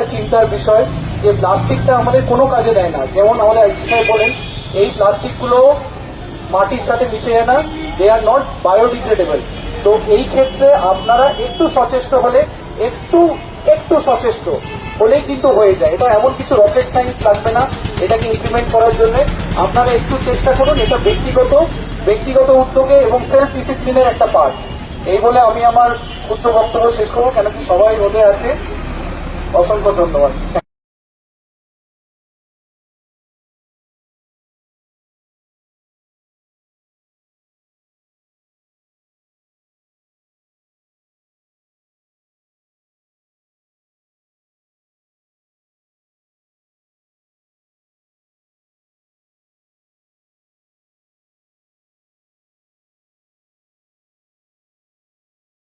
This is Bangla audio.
একটা চিন্তার বিষয় যে প্লাস্টিকটা আমাদের কোনো কাজে দেয় না। যেমন আমাদের আইসি সাহেব বলেন, এই প্লাস্টিকগুলো মাটির সাথে মিশে যায় না দে আর নট বায়োডিগ্রেডেবল তো এই ক্ষেত্রে আপনারা একটু সচেষ্ট হলে, একটু একটু সচেষ্ট হলেই কিন্তু হয়ে যায়। এটা এমন কিছু রকেট সায়েন্স লাগবে না, এটাকে ইমপ্লিমেন্ট করার জন্য। আপনারা একটু চেষ্টা করুন, এটা ব্যক্তিগত ব্যক্তিগত উদ্যোগে এবং সেলফ ডিসিপ্লিনের একটা পার্ট এই বলে আমি আমার ক্ষুদ্র বক্তব্য শেষ করব কেন কি সবাই রোদে আছে। অসংখ্য ধন্যবাদ।